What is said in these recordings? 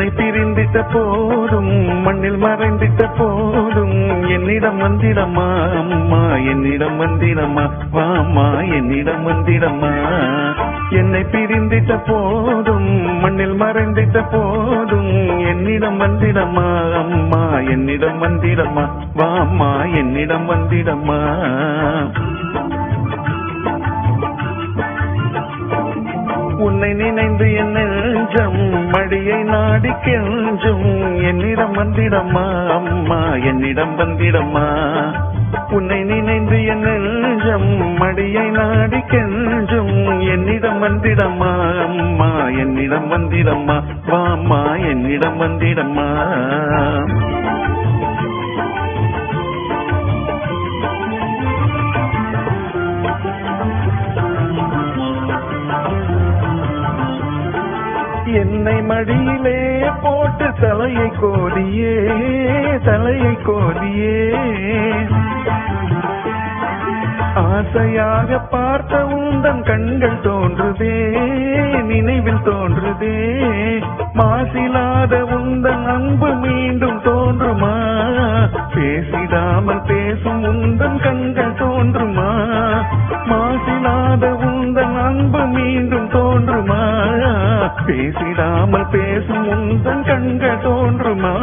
என்னை பிரிந்திட்ட போதும் மண்ணில் மறைந்திட்ட போதும். என்னிடம் வந்திடமா அம்மா என்னிடம் வந்திடமா வாமா என்னிடம் வந்திடமா. என்னை பிரிந்திட்ட போதும் மண்ணில் மறைந்திட்ட போதும். என்னிடம் வந்திடமா அம்மா என்னிடம் வந்திடமா வாமா என்னிடம் வந்திடமா. உன்னை நினைந்து என் நெஞ்சம் மடியை நாடி கெஞ்சும் என்னிடம் வந்திடம்மா அம்மா என்னிடம் வந்திடம்மா. உன்னை நினைந்து என் நெஞ்சம் மடியை நாடி கெஞ்சும் என்னிடம் வந்திடம்மா அம்மா என்னிடம் வந்திடம்மா. வாம்மா என்னிடம் வந்திடம்மா. என்னை மடியிலே போட்டு தலையை கோதியே தலையை கோதியே. ஆசையாக பார்த்த உந்தன் கண்கள் தோன்றுதே நினைவில் தோன்றுதே. மாசிலாத உந்தன் அன்பு மீண்டும் தோன்றுமா? பேசிடாமல் பேசும் உந்தன் கண்கள் பேசிடாமல் பேசும் உந்தன் கண்கள் தோன்றுமா?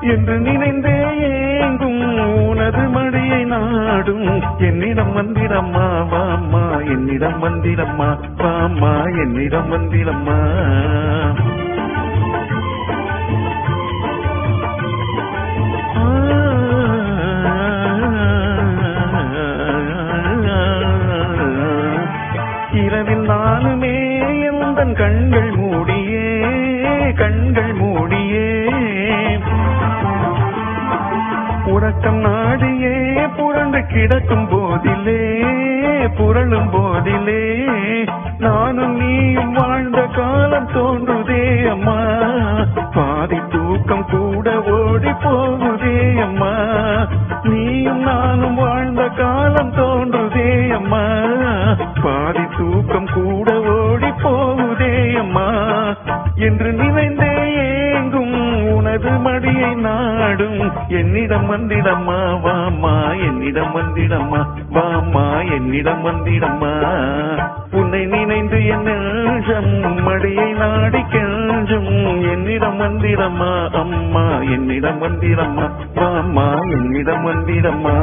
என்று நினைந்தே ஏங்கும் உனது மடியை நாடும். என்னிடம் வந்திடம்மா வாம்மா. என்னிடம் வந்திடம்மா வாம்மா. என்னிடம் வந்திடம்மா. எந்தன் கண்கள் மூடியே கண்கள் மூடியே. உறக்கம் நாடியே புரண்டு கிடக்கும் போதிலே புரளும் போதிலே. நானும் நீயும் வாழ்ந்த காலம் தோன்றுதே அம்மா. பாதி தூக்கம் கூட ஓடி போகுதே அம்மா. நீயும் நானும் வாழ்ந்த காலம் தோன்றுதே அம்மா. பாதி தூக்கம் கூட ஓடி என்று நினைந்தே ஏங்கும் உனது மடியை நாடும். என்னிடம் வந்திடம்மா வாமா என்னிடம் வந்திடம்மா வாமா என்னிடம் வந்திடம்மா. உன்னை நினைந்து என் மடியை நாடி கெஞ்சும். என்னிடம் வந்திடம்மா அம்மா என்னிடம் வந்திடம்மா வாமா என்னிடம் வந்திடம்மா.